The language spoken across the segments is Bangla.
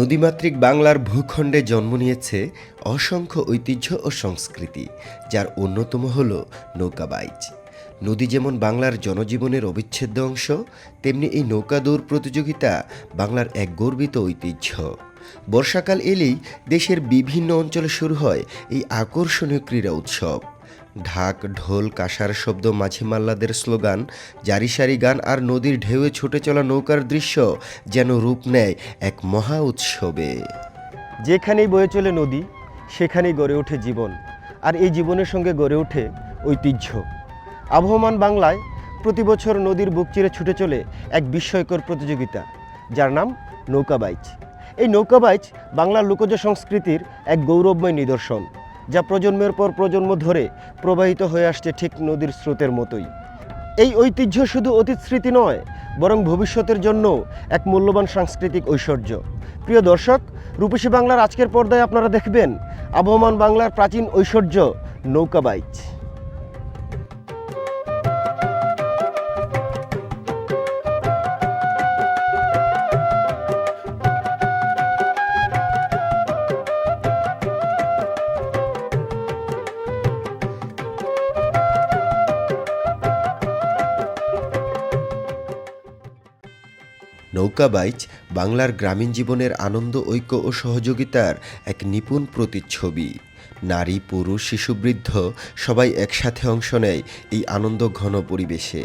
নদীমাতৃক বাংলার ভূখণ্ডে জন্ম নিয়েছে অসংখ্য ঐতিহ্য ও সংস্কৃতি, যার অন্যতম হল নৌকাবাইজ নদী যেমন বাংলার জনজীবনের অবিচ্ছেদ্য অংশ, তেমনি এই নৌকা দৌড় প্রতিযোগিতা বাংলার এক গর্বিত ঐতিহ্য। বর্ষাকাল এলেই দেশের বিভিন্ন অঞ্চলে শুরু হয় এই আকর্ষণীয় ক্রীড়া উৎসব। ঢাক, ঢোল, কাঁসার শব্দ, মাঝি মাল্লাদের স্লোগান, জারি সারি গান আর নদীর ঢেউয়ে ছুটে চলা নৌকার দৃশ্য যেন রূপ নেয় এক মহা উৎসবে। যেখানেই বয়ে চলে নদী, সেখানেই গড়ে ওঠে জীবন। আর এই জীবনের সঙ্গে গড়ে ওঠে ঐতিহ্য। আবহমান বাংলায় প্রতি বছর নদীর বুক চিরে ছুটে চলে এক বিস্ময়কর প্রতিযোগিতা, যার নাম নৌকাবাইচ এই নৌকাবাইচ বাংলার লোকজ সংস্কৃতির এক গৌরবময় নিদর্শন। যা প্রজন্মের পর প্রজন্ম ধরে প্রবাহিত হয়ে আসছে ঠিক নদীর স্রোতের মতোই। এই ঐতিহ্য শুধু অতীত স্মৃতি নয়, বরং ভবিষ্যতের জন্য এক মূল্যবান সাংস্কৃতিক ঐশ্বর্য। প্রিয় দর্শক, রূপসী বাংলার আজকের পর্দায় আপনারা দেখবেন আবহমান বাংলার প্রাচীন ঐশ্বর্য নৌকাবাইচ নৌকাবাইচ বাংলার গ্রামীণ জীবনের আনন্দ, ঐক্য ও সহযোগিতার এক নিপুণ প্রতিচ্ছবি। নারী, পুরুষ শিশুবৃদ্ধ সবাই একসাথে অংশ নেয় এই আনন্দ ঘন পরিবেশে।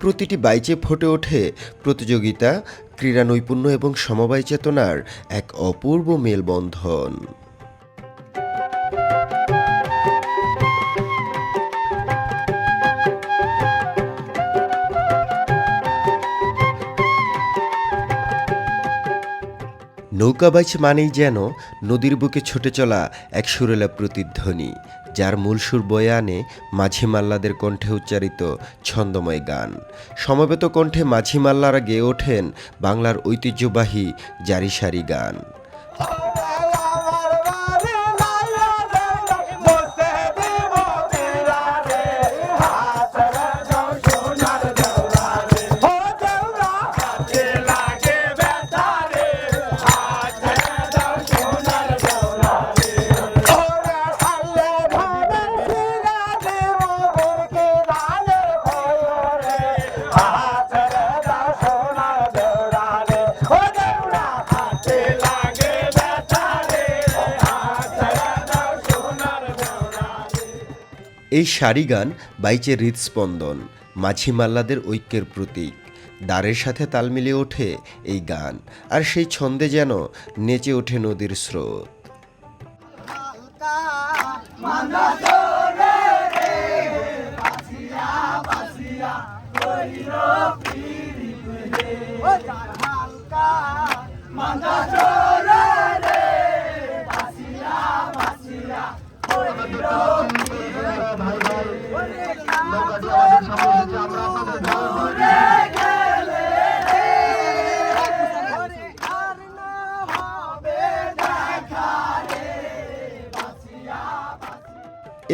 প্রতিটি বাইচে ফোটে ওঠে প্রতিযোগিতা, ক্রীড়া নৈপুণ্য এবং সমবায় চেতনার এক অপূর্ব মেলবন্ধন। নৌকাবাইচ মানেই যেন নদীর বুকে ছুটে চলা এক সুরেলা প্রতিধ্বনি, যার মূল সুর বয়ে আনে মাঝি মাল্লাদের কণ্ঠে উচ্চারিত ছন্দময় গান। সমবেত কণ্ঠে মাঝি মাল্লারা গেয়ে ওঠেন বাংলার ঐতিহ্যবাহী জারিসারি গান। এই সারি গান বাইচে হৃদস্পন্দন মাঝি মাল্লাদের ঐক্যের প্রতীক। দ্বারের সাথে তাল মিলিয়ে ওঠে এই গান, আর সেই ছন্দে যেন নেচে ওঠে নদীর স্রোত।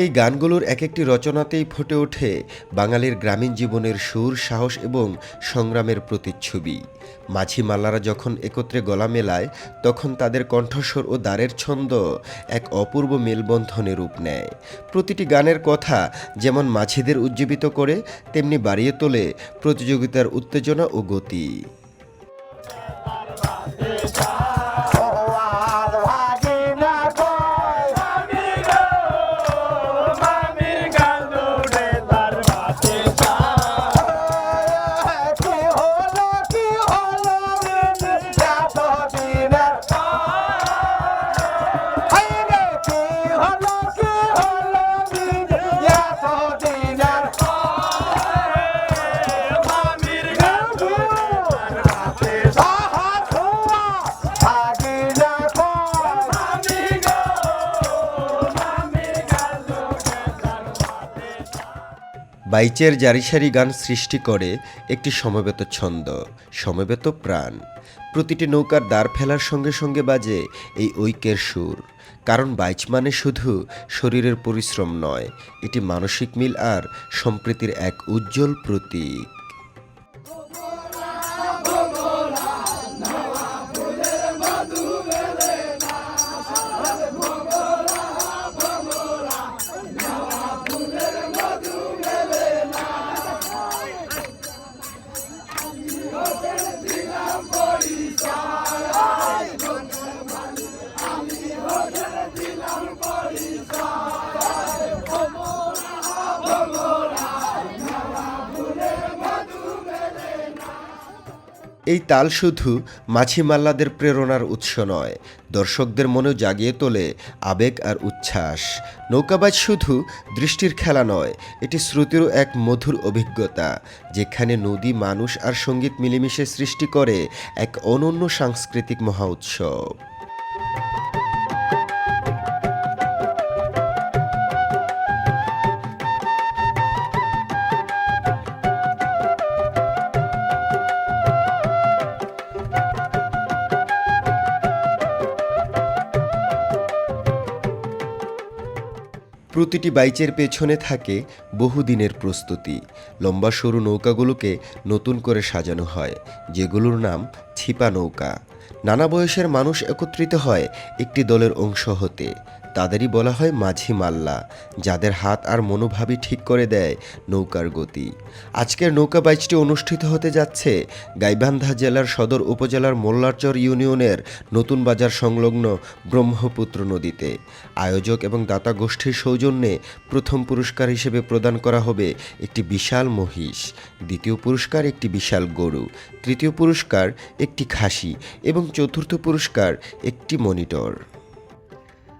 এই গানগুলোর এক একটি রচনাতেই ফুটে ওঠে বাঙালির গ্রামীণ জীবনের সুর, সাহস এবং সংগ্রামের প্রতিচ্ছবি। মাঝি মাল্লারা যখন একত্রে গলা মেলায়, তখন তাদের কণ্ঠস্বর ও দ্বারের ছন্দ এক অপূর্ব মেলবন্ধনে রূপ নেয়। প্রতিটি গানের কথা যেমন মাঝিদের উজ্জীবিত করে, তেমনি বাড়িয়ে তোলে প্রতিযোগিতার উত্তেজনা ও গতি। বাইচের জারিসারি গান সৃষ্টি করে একটি সমবেত ছন্দ, সমবেত প্রাণ। প্রতিটি নৌকার দ্বার ফেলার সঙ্গে সঙ্গে বাজে এই ঐক্যের সুর। কারণ বাইচ মানে শুধু শরীরের পরিশ্রম নয়, এটি মানসিক মিল আর সম্প্রীতির এক উজ্জ্বল প্রতীক। এই তাল শুধু মাছিমাল্লাদের প্রেরণার উৎস নয়, দর্শকদের মনেও জাগিয়ে তোলে আবেগ আর উচ্ছ্বাস। নৌকাবাজ শুধু দৃষ্টির খেলা নয়, এটি শ্রুতিরও এক মধুর অভিজ্ঞতা, যেখানে নদী, মানুষ আর সংগীত মিলেমিশে সৃষ্টি করে এক অনন্য সাংস্কৃতিক মহা উৎসব। প্রতিটি বাইচের পেছনে থাকে বহুদিনের প্রস্তুতি। লম্বা সরু নৌকাগুলোকে নতুন করে সাজানো হয়, যেগুলোর নাম ছিপা নৌকা। নানা বয়সের মানুষ একত্রিত হয় একটি দলের অংশ হতে। তাদেরই বলা হয় মাঝি মাল্লা, যাদের হাত আর মনোভাবই ঠিক করে দেয় নৌকার গতি। আজকের নৌকা বাইচটি অনুষ্ঠিত হতে যাচ্ছে গাইবান্ধা জেলার সদর উপজেলার মোল্লারচর ইউনিয়নের নতুন বাজার সংলগ্ন ব্রহ্মপুত্র নদীতে। আয়োজক এবং দাতা গোষ্ঠীর সৌজন্যে প্রথম পুরস্কার হিসেবে প্রদান করা হবে একটি বিশাল মহিষ, দ্বিতীয় পুরস্কার একটি বিশাল গরু, তৃতীয় পুরস্কার একটি খাসি এবং চতুর্থ পুরস্কার একটি মনিটর।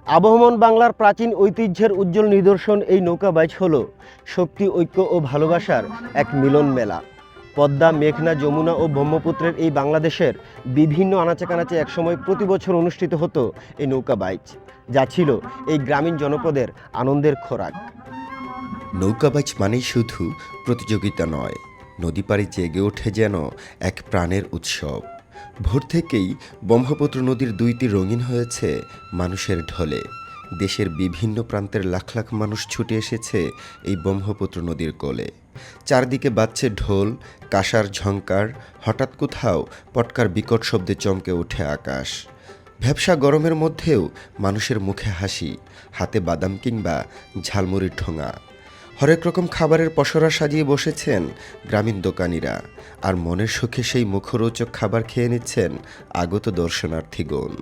আবহমান বাংলার প্রাচীন ঐতিহ্যের উজ্জ্বল নিদর্শন এই নৌকা বাইচ হল শক্তি, ঐক্য ও ভালোবাসার এক মিলন মেলা। পদ্মা, মেঘনা, যমুনা ও ব্রহ্মপুত্রের এই বাংলাদেশের বিভিন্ন আনাচে কানাচে একসময় প্রতি বছর অনুষ্ঠিত হতো এই নৌকা বাইচ, যা ছিল এই গ্রামীণ জনপদের আনন্দের খোরাক। নৌকা বাইচ মানেই শুধু প্রতিযোগিতা নয়, নদী পাড়ে জেগে ওঠে যেন এক প্রাণের উৎসব। ভোর থেকেই ব্রহ্মপুত্র নদীর দুইটি রঙিন হয়েছে মানুষের ঢলে। দেশের বিভিন্ন প্রান্তের লাখ লাখ মানুষ ছুটে এসেছে এই ব্রহ্মপুত্র নদীর কোলে। চারদিকে বাজছে ঢোল, কাঁসার ঝংকার, হঠাৎ কোথাও পটকার বিকট শব্দে চমকে ওঠে আকাশ। ভ্যাবসা গরমের মধ্যেও মানুষের মুখে হাসি, হাতে বাদাম কিংবা ঝালমুড়ির ঠোঙা। হরেক রকম খাবারের পসরা সাজিয়ে বসেছেন গ্রামীণ দোকানিরা। আর মনের সুখে সেই মুখরোচক খাবার খেয়ে নিচ্ছেন আগত দর্শনার্থীগণ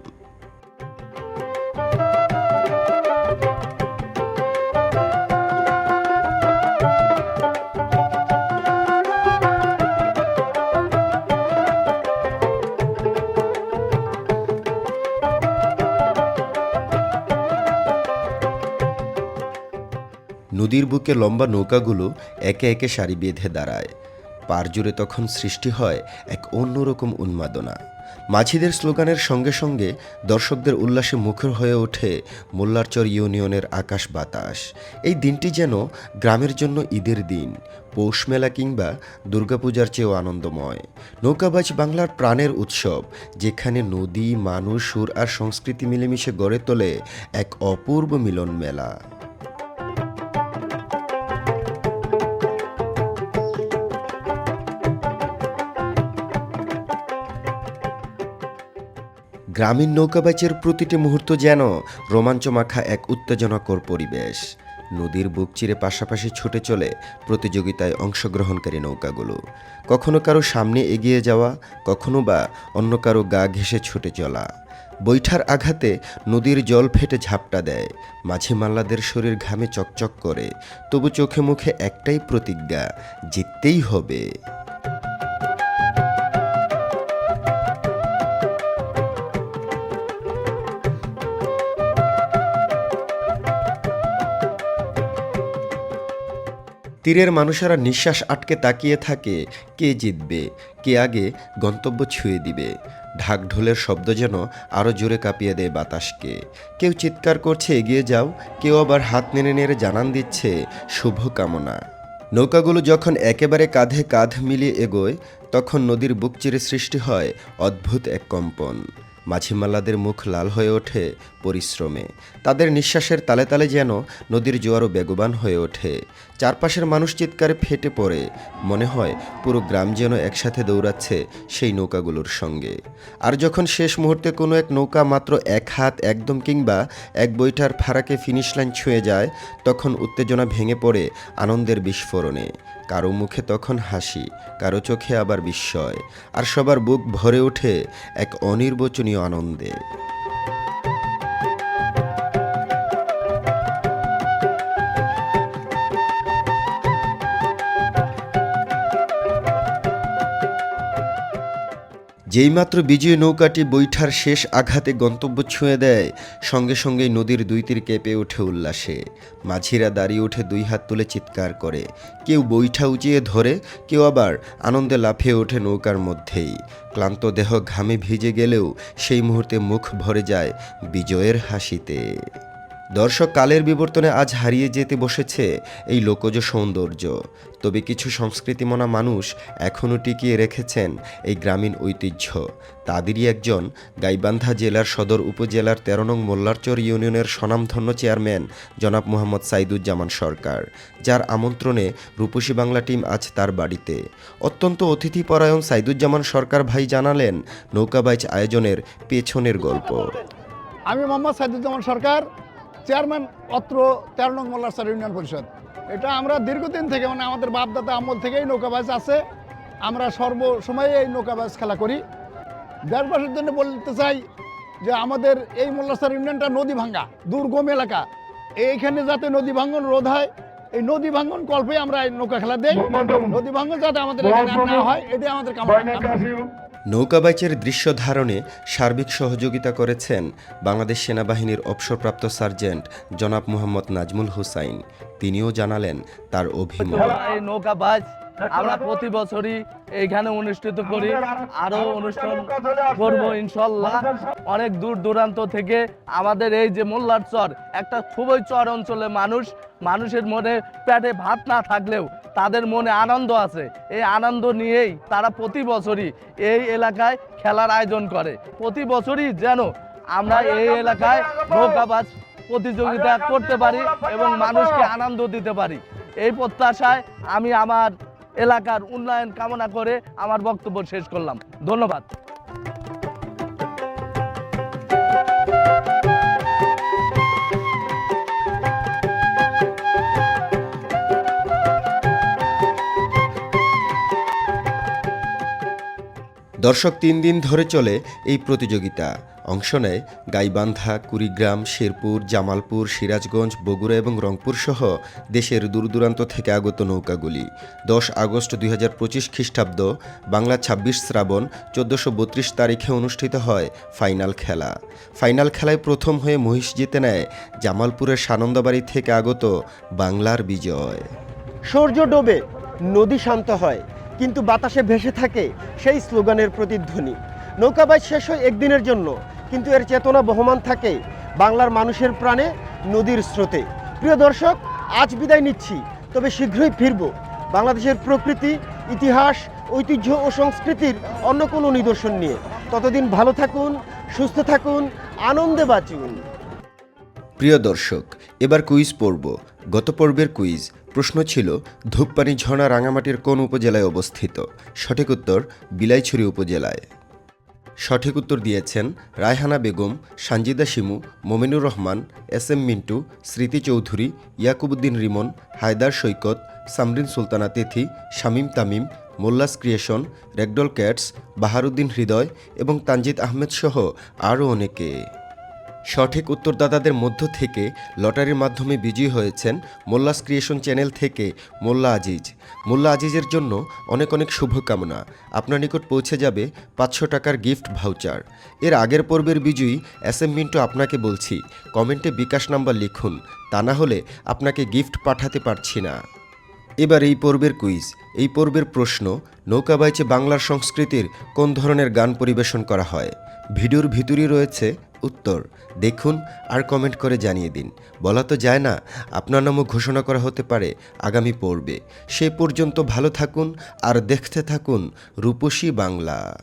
নদীর বুকে লম্বা নৌকাগুলো একে একে সারি বেঁধে দাঁড়ায়। পার জুড়ে তখন সৃষ্টি হয় এক অন্যরকম উন্মাদনা। মাঝিদের স্লোগানের সঙ্গে সঙ্গে দর্শকদের উল্লাসে মুখর হয়ে ওঠে মোল্লারচর ইউনিয়নের আকাশ বাতাস। এই দিনটি যেন গ্রামের জন্য ঈদের দিন, পৌষ মেলা কিংবা দুর্গাপূজার চেয়েও আনন্দময়। নৌকাবাজ বাংলার প্রাণের উৎসব, যেখানে নদী, মানুষ, সুর আর সংস্কৃতি মিলেমিশে গড়ে তোলে এক অপূর্ব মিলন মেলা গ্রামীণ নৌকাবাচের প্রতিটি মুহূর্ত যেন রোমাঞ্চমাখা এক উত্তেজনাকর পরিবেশ। নদীর বুক চিরে পাশাপাশি ছুটে চলে প্রতিযোগিতায় অংশগ্রহণকারী নৌকাগুলো। কখনো কারও সামনে এগিয়ে যাওয়া, কখনো বা অন্য কারও গা ঘেঁষে ছুটে চলা। বৈঠার আঘাতে নদীর জল ফেটে ঝাপটা দেয়, মাঝি মাল্লাদের শরীর ঘামে চকচক করে, তবু চোখে মুখে একটাই প্রতিজ্ঞা, জিততেই হবে। তীরের মানুষেরা নিঃশ্বাস আটকে তাকিয়ে থাকে, কে জিতবে, কে আগে গন্তব্য ছুঁয়ে দিবে। ঢাক ঢোলের শব্দ যেন আরও জোরে কাঁপিয়ে দেয় বাতাসকে। কেউ চিৎকার করছে, এগিয়ে যাও, কেউ আবার হাত নেড়ে নেড়ে জানান দিচ্ছে শুভ কামনা নৌকাগুলো যখন একেবারে কাঁধে কাঁধ মিলিয়ে এগোয়, তখন নদীর বুক চিরে সৃষ্টি হয় অদ্ভুত এক কম্পন। মাঝিমাল্লাদের মুখ লাল হয়ে ওঠে পরিশ্রমে। তাদের নিঃশ্বাসের তালে তালে যেন নদীর জোয়ারও বেগবান হয়ে ওঠে। চারপাশের মানুষ চিৎকারে ফেটে পড়ে। মনে হয় পুরো গ্রাম যেন একসাথে দৌড়াচ্ছে সেই নৌকাগুলোর সঙ্গে। আর যখন শেষ মুহূর্তে কোনো এক নৌকা মাত্র এক হাত একদম কিংবা এক বৈঠার ফারাকে ফিনিশ লাইন ছুঁয়ে যায়, তখন উত্তেজনা ভেঙে পড়ে আনন্দের বিস্ফোরণে। কারও মুখে তখন হাসি, কারও চোখে আবার বিস্ময়। আর সবার বুক ভরে ওঠে এক অনির্বচনীয় আনন্দে। যেইমাত্র বিজয়ী নৌকাটি বৈঠার শেষ আঘাতে গন্তব্য ছুঁয়ে দেয়, সঙ্গে সঙ্গেই নদীর দুই তীর কেঁপে ওঠে উল্লাসে। মাঝিরা দাঁড়িয়ে উঠে দুই হাত তুলে চিৎকার করে। কেউ বৈঠা উঁচিয়ে ধরে, কেউ আবার আনন্দে লাফিয়ে ওঠে নৌকার মধ্যেই। ক্লান্ত দেহ ঘামে ভিজে গেলেও সেই মুহূর্তে মুখ ভরে যায় বিজয়ের হাসিতে। দর্শক কালের বিবর্তনে আজ হারিয়ে যেতে বসেছে এই লোকজ সৌন্দর্য। তবে কিছু সংস্কৃতিমনা মানুষ এখনও টিকিয়ে রেখেছেন এই গ্রামীণ ঐতিহ্য। তাদেরই একজন গাইবান্ধা জেলার সদর উপজেলার তেরো নং মোল্লারচর ইউনিয়নের স্বনামধন্য চেয়ারম্যান জনাব মোহাম্মদ সাইদুজ্জামান সরকার, যার আমন্ত্রণে রূপসী বাংলা টিম আজ তার বাড়িতে। অত্যন্ত অতিথিপরায়ণ সাইদুজ্জামান সরকার ভাই জানালেন নৌকাবাইচ আয়োজনের পেছনের গল্প। আমি মোহাম্মদ সাইদুজ্জামান সরকার চেয়ারম্যান অত্র তেরো নং মোল্লারসার ইউনিয়ন পরিষদ। এটা আমরা দীর্ঘদিন থেকে মানে আমাদের বাপদাদা আমল থেকেই নৌকাবাজ আছে। আমরা সর্বসময়ে এই নৌকাবাজ খেলা করি। দেশবাসীর জন্য বলতে চাই যে আমাদের এই মোল্লারসার ইউনিয়নটা নদী ভাঙ্গা, দুর্গম এলাকা। এইখানে যাতে নদী ভাঙ্গন রোধ হয় এই নদী ভাঙ্গন কল্পে আমরা এই নৌকা খেলা দেই। নদী ভাঙ্গন যাতে আমাদের এখানে না হয় এটাই আমাদের কামনা নৌকাবাইচের দৃশ্য ধারণে সার্বিক সহযোগিতা করেছেন বাংলাদেশ সেনাবাহিনীর অবসরপ্রাপ্ত সার্জেন্ট জনাব মোহাম্মদ নাজমুল হুসাইন। তিনিও জানালেন তার অভিমত। এই নৌকা বাজ আমরা প্রতি বছরই এইখানে অনুষ্ঠিত করি আরও অনুষ্ঠান করব ইনশাল্লাহ। অনেক দূর দূরান্ত থেকে আমাদের এই যে মোল্লার চর একটা খুবই চর অঞ্চলে মানুষ মানুষের মনে পেটে ভাত না থাকলেও তাদের মনে আনন্দ আছে। এই আনন্দ নিয়েই তারা প্রতি বছরই এই এলাকায় খেলার আয়োজন করে। প্রতি বছরই যেন আমরা এই এলাকায় নৌকাবাজ প্রতিযোগিতা করতে পারি এবং মানুষকে আনন্দ দিতে পারি। এই প্রত্যাশায় আমি আমার এলাকার উন্নয়ন কামনা করে আমার বক্তব্য শেষ করলাম। ধন্যবাদ। দর্শক তিন দিন ধরে চলে এই প্রতিযোগিতা। অংশ নেয় গাইবান্ধা, কুড়িগ্রাম, শেরপুর, জামালপুর, সিরাজগঞ্জ, বগুড়া এবং রংপুর সহ দেশের দূর দূরান্ত থেকে আগত নৌকাগুলি। দশ আগস্ট দুই হাজার পঁচিশ খ্রিস্টাব্দ, বাংলা ছাব্বিশ শ্রাবণ, চোদ্দশো বত্রিশ তারিখে অনুষ্ঠিত হয় ফাইনাল খেলা। ফাইনাল খেলায় প্রথম হয়ে মহিষ জিতে নেয় জামালপুরের সানন্দাবাড়ি থেকে আগত বাংলার বিজয়। সূর্য ডোবে, নদী শান্ত হয়। কিন্তু বাতাসে ভেসে থাকে সেই স্লোগানের প্রতিধ্বনি। নৌকাবাজ শেষ হয় একদিনের জন্য, কিন্তু এর চেতনা বহমান থাকে বাংলার মানুষের প্রাণে, নদীর স্রোতে। প্রিয় দর্শক, আজ বিদায় নিচ্ছি, তবে শীঘ্রই ফিরব বাংলাদেশের প্রকৃতি, ইতিহাস, ঐতিহ্য ও সংস্কৃতির অন্য কোনো নিদর্শন নিয়ে। ততদিন ভালো থাকুন, সুস্থ থাকুন, আনন্দে বাঁচুন। প্রিয় দর্শক, এবার কুইজ পড়ব। গত পর্বের কুইজ প্রশ্ন ছিল ধূপপানি ঝর্ণা রাঙামাটির কোন উপজেলায় অবস্থিত? সঠিক উত্তর, বিলাইছড়ি উপজেলায়। সঠিক উত্তর দিয়েছেন Raihana Begum, Sanjida Shimu, Mominur Rahman, S M Mintu, Smriti Chowdhury Yakubuddin Rimon, Haidar Saikat, Samrin Sultana Tithi, Shamim Tamim, Mollas creation, ragdoll cats, Baharuddin Hridoy এবং তানজিদ আহমেদ সহ আরও অনেকে। সঠিক উত্তরদাতাদের মধ্য থেকে লটারির মাধ্যমে বিজয়ী হয়েছেন মোল্লাস ক্রিয়েশন চ্যানেল থেকে মোল্লা আজিজ। মোল্লা আজিজের জন্য অনেক অনেক শুভকামনা। আপনার নিকট পৌঁছে যাবে পাঁচশো টাকার গিফট ভাউচার। এর আগের পর্বের বিজয়ী এস এম মিন্টু আপনাকে বলছি, কমেন্টে বিকাশ নাম্বার লিখুন, তা না হলে আপনাকে গিফট পাঠাতে পারছি না। এবার এই পর্বের কুইজ। এই পর্বের প্রশ্ন নৌকাবাইচে বাংলার সংস্কৃতির কোন ধরনের গান পরিবেশন করা হয়? ভিডিওর ভিতরই রয়েছে উত্তর, দেখুন আর কমেন্ট করে জানিয়ে দিন। বলা তো যায় না, আপনার নামও ঘোষণা করা হতে পারে আগামী পর্বে। সে পর্যন্ত ভালো থাকুন আর দেখতে থাকুন রূপসী বাংলা।